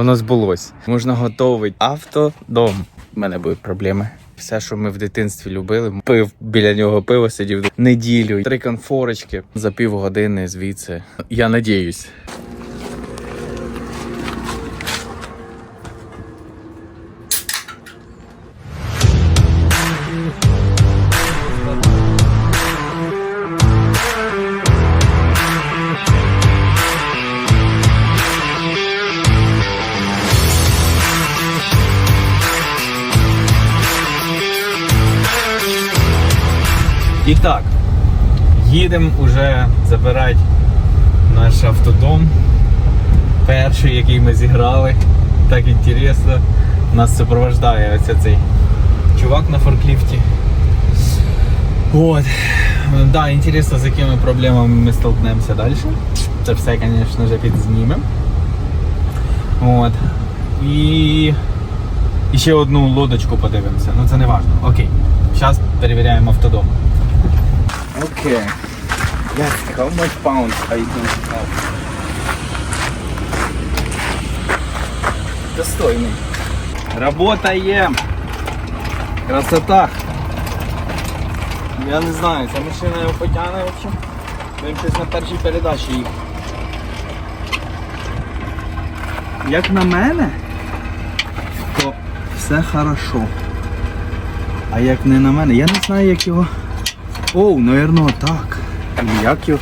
Воно збулось. Можна готовить автодом. У мене будуть проблеми. Все, що ми в дитинстві любили, пив біля нього пиво, сидів неділю, три конфорочки за півгодини звідси. Я надіюсь. Їдемо вже забирати наш автодом. Перший, який ми зіграли. Так інтересно. Нас супровождає ось цей чувак на форкліфті. От. Да, інтересно, з якими проблемами ми столкнемося далі. Це все, звісно ж, підзнімемо. От. І... І ще одну лодочку подивимося. Ну це не важливо. Окей. Зараз перевіряємо автодом. Окей. Yes, how much pounds I do have? Достойний. Работаем. Красота. Я не знаю, ця машина його потягне взагалі. Він щось на першій передачі їх. Як на мене, то все хорошо. А як не на мене, я не знаю як його. Оу, наверное, так. Или як його.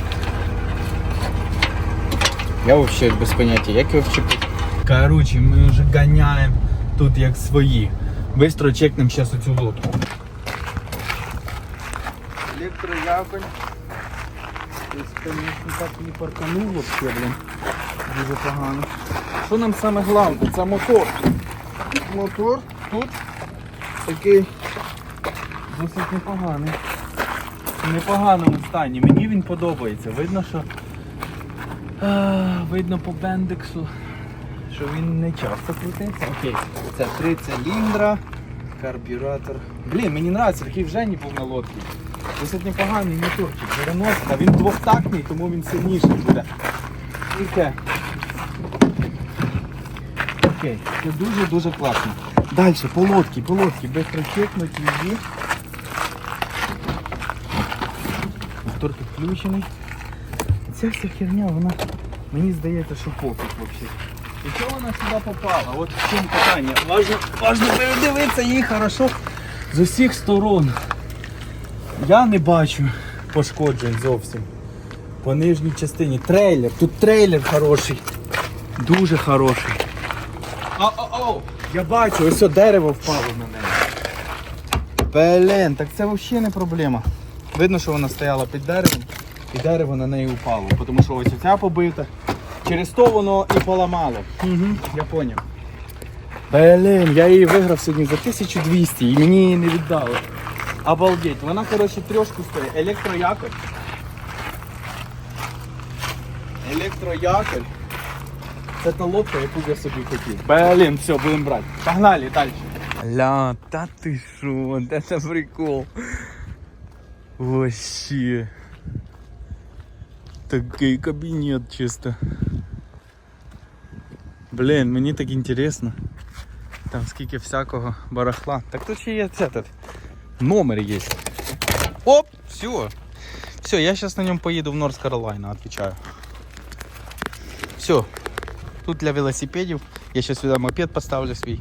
Я вообще без поняття, як його вчепити. Короче, ми вже ганяємо тут як свої. Быстро чекнемо зараз оцю лодку. Електрояконь. Ось, конечно, так не парканув вообще, блин. Дуже погано. Що нам саме головне? Це мотор. Мотор тут такий досить непоганий. В непоганому стані. Мені він подобається. Видно, що а, видно по бендексу, що він не часто крутиться. Окей, це три циліндра, карбюратор. Блін, мені подобається, такий в Жені був на лодці. Досить непоганий моторчик, переносний. Він двохтактний, тому він сильніший буде. Таке. Окей, це дуже-дуже класно. Далі, по лодці, по лодці, її. Мотор. Ця вся херня, вона мені здається, що пофіг взагалі. І чого вона сюди попала? От в чому питання. Важно, важно передивитися її хорошо з усіх сторон. Я не бачу пошкоджень зовсім. По нижній частині. Трейлер. Тут трейлер хороший. Дуже хороший. О-о-о! Я бачу, ось дерево впало на неї. Блін, так це взагалі не проблема. Видно, що вона стояла під деревом і дерево на неї упало. Тому що ось оця побита. Через то воно і поламало. Угу, я зрозумів. Блін, я її виграв сьогодні за 1200 і мені її не віддали. Обалдеть, вона, коротше, трьошку стоїть. Електроякорь. Електроякорь. Це та лодка, яку я собі хотів. Блін, все, будемо брати. Погнали далі. Ля, та ти шо, де це прикол? Вообще. Такий кабінет чисто. Блін, мені так інтересно. Там скільки всякого барахла. Так тут ще є этот номер є. Оп, все. Все, я зараз на ньому поїду в Норс Каролайна, отвечаю. Все. Тут для велосипедів. Я зараз сюди мопед поставлю свій.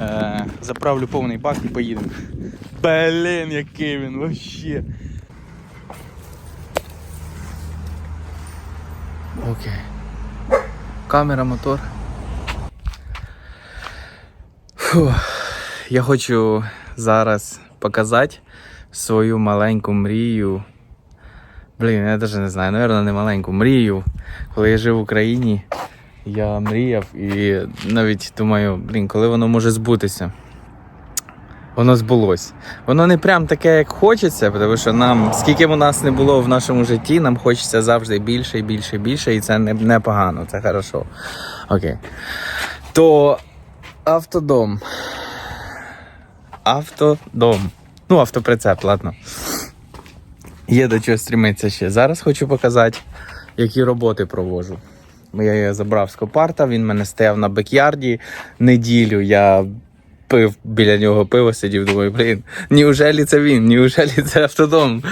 Е, заправлю повний бак і поїдемо. Блін, який він вообще. Окей. Камера, мотор. Фу. Я хочу зараз показати свою маленьку мрію. Блін, я навіть не знаю, напевно, не маленьку мрію. Коли я жив в Україні, я мріяв і навіть думаю, блін, коли воно може збутися. Воно збулось. Воно не прям таке, як хочеться, тому що нам, скільки б у нас не було в нашому житті, нам хочеться завжди більше і більше і більше, і це не, не це хорошо. Окей. То автодом. Автодом. Ну, автоприцеп, ладно. Є до чого стрімитися ще. Зараз хочу показати, які роботи провожу. Я його забрав з копарта, він мене стояв на бекярді неділю. Я пив біля нього пиво, сидів, думаю, блін, неужелі це він, неужелі це автодом.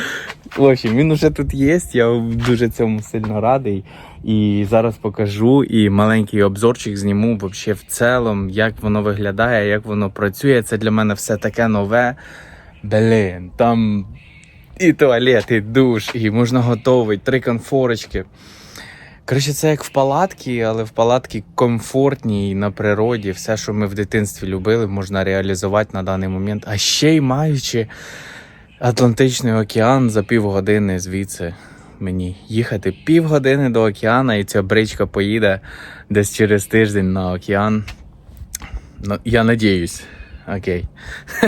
В общем, він уже тут є, я дуже цьому сильно радий. І зараз покажу і маленький обзорчик зніму вообще в цілому, як воно виглядає, як воно працює. Це для мене все таке нове. Блін, там і туалет, і душ, і можна готувати, три конфорочки. Коротше, це як в палатці, але в палатці комфортній на природі. Все, що ми в дитинстві любили, можна реалізувати на даний момент. А ще й маючи Атлантичний океан за півгодини звідси мені їхати півгодини до океану, і ця бричка поїде десь через тиждень на океан. Ну, я надіюсь. Окей.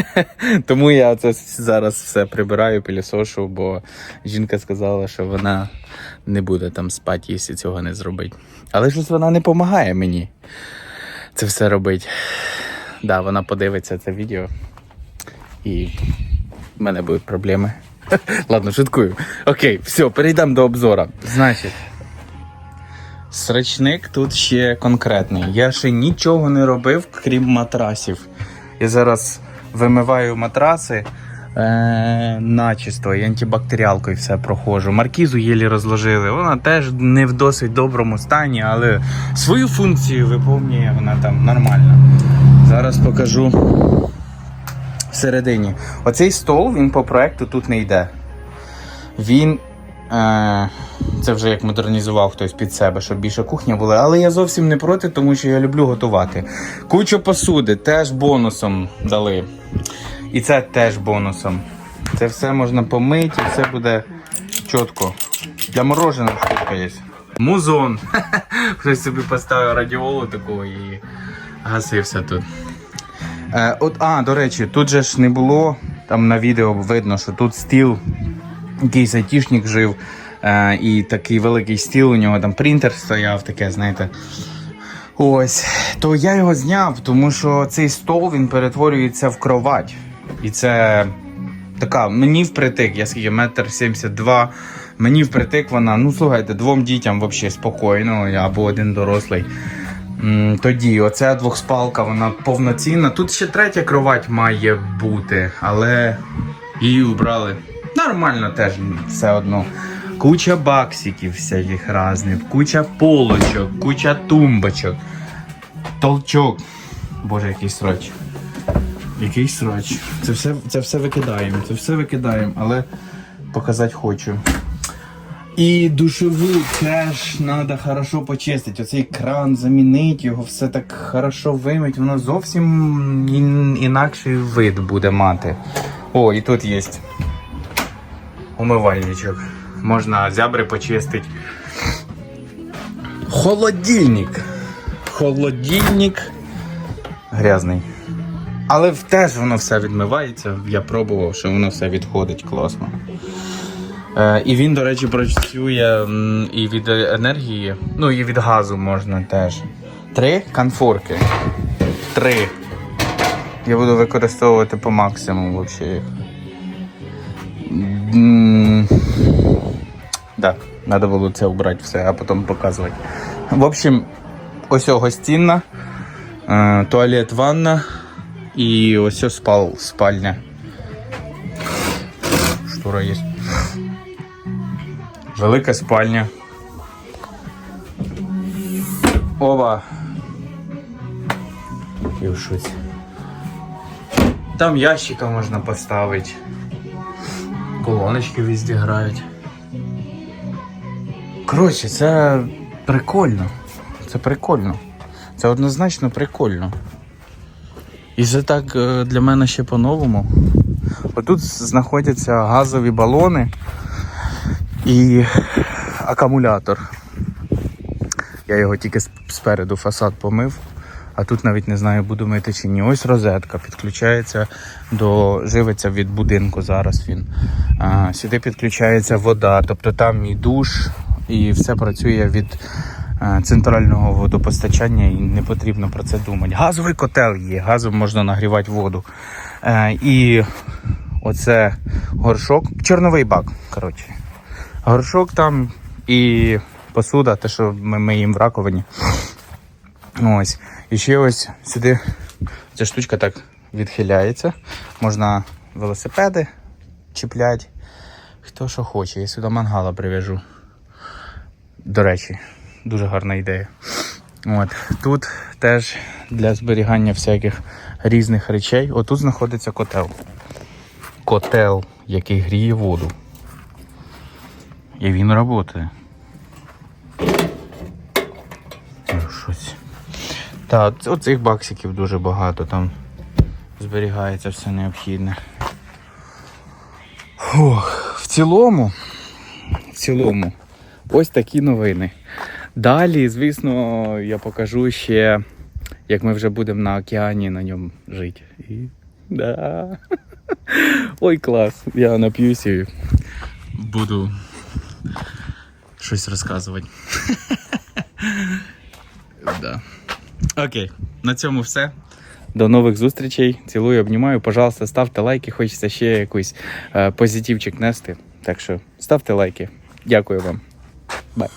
Тому я це зараз все прибираю, пилісошу, бо жінка сказала, що вона не буде там спати, якщо цього не зробить. Але щось вона не допомагає мені це все робити. Да, вона подивиться це відео і в мене будуть проблеми. Ладно, шуткую. Окей, все, перейдемо до обзора. Значить, срачник тут ще конкретний. Я ще нічого не робив, крім матрасів. Я зараз вимиваю матраси е- начисто і антибактеріалкою все проходжу. Маркізу єлі розложили. Вона теж не в досить доброму стані, але свою функцію виповнює вона там нормально. Зараз покажу всередині. Оцей стол він по проекту тут не йде. Він. Е, це вже як модернізував хтось під себе, щоб більше кухня була. Але я зовсім не проти, тому що я люблю готувати. Кучу посуди теж бонусом дали. І це теж бонусом. Це все можна помити, і все буде чітко. Для мороженого штука є. Музон. Хтось собі поставив радіолу такого і гасився тут. Е, от, а, до речі, тут же ж не було. Там на відео видно, що тут стіл, якийсь айтішник жив. Е, і такий великий стіл, у нього там принтер стояв, таке, знаєте. Ось. То я його зняв, тому що цей стол він перетворюється в кровать. І це така, мені впритик, я скільки метр сімдесят два. Мені впритик вона, ну слухайте, двом дітям взагалі спокійно, або один дорослий. Тоді оця двохспалка, вона повноцінна. Тут ще третя кровать має бути, але її убрали. Нормально теж все одно. Куча баксиків всяких різних, куча полочок, куча тумбочок, толчок. Боже, який срач. Який срач. Це все, це все викидаємо, це все викидаємо, але показати хочу. І душову теж треба хорошо почистити. Оцей кран замінити, його все так хорошо вимить, воно зовсім ін- інакший вид буде мати. О, і тут є умивальничок. Можна зябри почистити. Холодильник. Холодильник грязний. Але теж воно все відмивається. Я пробував, що воно все відходить класно. Е, і він, до речі, працює і від енергії, ну і від газу можна теж. Три конфорки. Три. Я буду використовувати по максимуму взагалі їх. Да, треба було це убрати все, а потім показувати. В общем, ось гостінна, е, туалет, ванна і ось о спал, спальня. Штура є. Велика спальня. Оба. І шуці. Там ящика можна поставити. Колоночки везде грають. Коротше, це прикольно. Це прикольно. Це однозначно прикольно. І це так е, для мене ще по-новому. Отут знаходяться газові балони і акумулятор. Я його тільки спереду фасад помив, а тут навіть не знаю, буду мити чи ні. Ось розетка підключається до живиться від будинку. Зараз він. А, сюди підключається вода, тобто там і душ, і все працює від центрального водопостачання, і не потрібно про це думати. Газовий котел є, газом можна нагрівати воду. Е, і оце горшок, чорновий бак. коротше. Горшок там і посуда, те, що ми миємо в раковині. Ось. І ще ось сюди ця штучка так відхиляється. Можна велосипеди чіпляти. Хто що хоче. Я сюди мангала прив'яжу. До речі, дуже гарна ідея. От. Тут теж для зберігання всяких різних речей. Отут знаходиться котел. Котел, який гріє воду. І він працює. Ну, Щось. Так, оцих баксиків дуже багато, там зберігається все необхідне. Фух, в цілому, в цілому, ось такі новини. Далі, звісно, я покажу ще, як ми вже будемо на океані на ньому жити. І... Да. Ой, клас. Я нап'юсь і буду щось розказувати. да. Окей, на цьому все. До нових зустрічей. Цілую, обнімаю. Пожалуйста, ставте лайки. Хочеться ще якийсь е, позитивчик нести. Так що ставте лайки. Дякую вам. Бай.